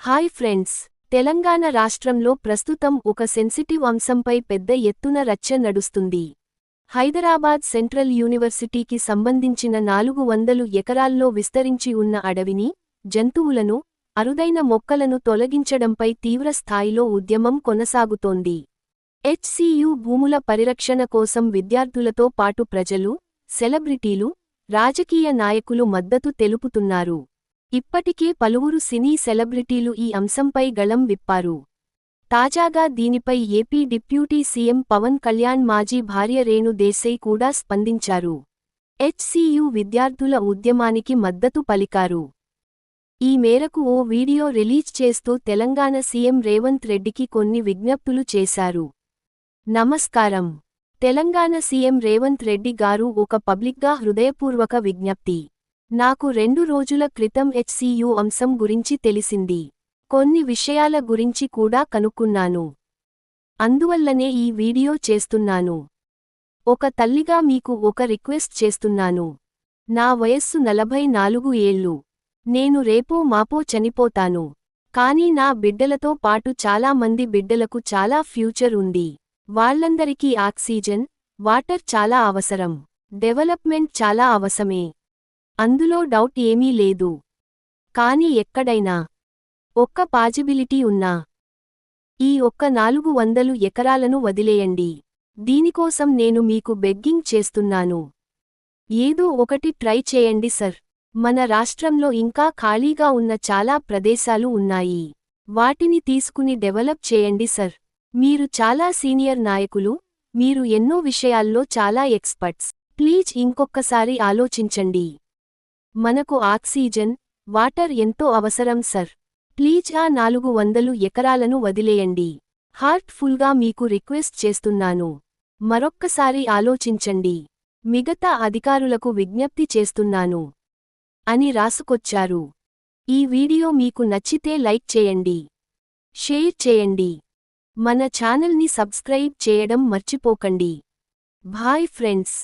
Hi friends Telangana రాష్ట్రంలో ప్రస్తుతం ఒక సెన్సిటివ్ అంశంపై పెద్ద ఎత్తున రచ్చ నడుస్తుంది. హైదరాబాద్ సెంట్రల్ యూనివర్సిటీకి సంబంధించిన నాలుగు వందలు ఎకరాల్లో విస్తరించి ఉన్న అడవిని జంతువులను అరుదైన మొక్కలను తొలగించడంపై తీవ్ర స్థాయిలో ఉద్యమం కొనసాగుతోంది. హెచ్సియు భూముల పరిరక్షణ కోసం విద్యార్థులతో పాటు ప్రజలు సెలబ్రిటీలు రాజకీయ నాయకులు మద్దతు తెలుపుతున్నారు. ఇప్పటికే పలువురు సినీ సెలబ్రిటీలు ఈ అంశంపై గళం విప్పారు. తాజాగా దీనిపై AP deputy CM Pawan Kalyan మాజీ భార్య రేణు దేశాయ్ కూడా స్పందించారు. హెచ్సియు విద్యార్థుల ఉద్యమానికి మద్దతు పలికారు. ఈ మేరకు ఓ వీడియో రిలీజ్ చేస్తూ తెలంగాణ సీఎం రేవంత్ రెడ్డికి కొన్ని విజ్ఞప్తులు చేశారు. నమస్కారం. తెలంగాణ సీఎం రేవంత్ రెడ్డి గారు ఒక పబ్లిక్గా హృదయపూర్వక విజ్ఞప్తి. నాకు రెండు రోజుల క్రితం హెచ్సియు అంశం గురించి తెలిసింది. కొన్ని విషయాల గురించి కూడా కనుక్కున్నాను. అందువల్లనే ఈ వీడియో చేస్తున్నాను. ఒక తల్లిగా మీకు ఒక రిక్వెస్ట్ చేస్తున్నాను. నా వయస్సు నలభై నాలుగు ఏళ్ళు. నేను రేపో మాపో చనిపోతాను. కానీ నా బిడ్డలతో పాటు చాలా మంది బిడ్డలకు చాలా ఫ్యూచర్ ఉంది. వాళ్ళందరికీ ఆక్సిజన్ వాటర్ చాలా అవసరం. డెవలప్మెంట్ చాలా అవసమే అందులో డౌట్ ఏమీ లేదు. కాని ఎక్కడైనా ఒక్క పాజిబిలిటీ ఉన్నా ఈ ఒక్క నాలుగు వందలు ఎకరాలను వదిలేయండి. దీనికోసం నేను మీకు బెగ్గింగ్ చేస్తున్నాను. ఏదో ఒకటి ట్రై చేయండి సర్. మన రాష్ట్రంలో ఇంకా ఖాళీగా ఉన్న చాలా ప్రదేశాలు ఉన్నాయి. వాటిని తీసుకుని డెవలప్ చేయండి సర్. మీరు చాలా సీనియర్ నాయకులు మీరు ఎన్నో విషయాల్లో చాలా ఎక్స్పర్ట్స్. ప్లీజ్ ఇంకొక్కసారి ఆలోచించండి. మనకు ఆక్సిజన్ వాటర్ ఎంతో అవసరం సర్. ప్లీజ్ ఆ నాలుగు వందలు ఎకరాలను వదిలేయండి. హార్ట్ఫుల్గా మీకు రిక్వెస్ట్ చేస్తున్నాను. మరొక్కసారి ఆలోచించండి. మిగతా అధికారులకు విజ్ఞప్తి చేస్తున్నాను. అని రాసుకొచ్చారు. ఈ వీడియో మీకు నచ్చితే లైక్ చేయండి. షేర్ చేయండి. మన ఛానల్ని సబ్స్క్రైబ్ చేయడం మర్చిపోకండి. Bye friends.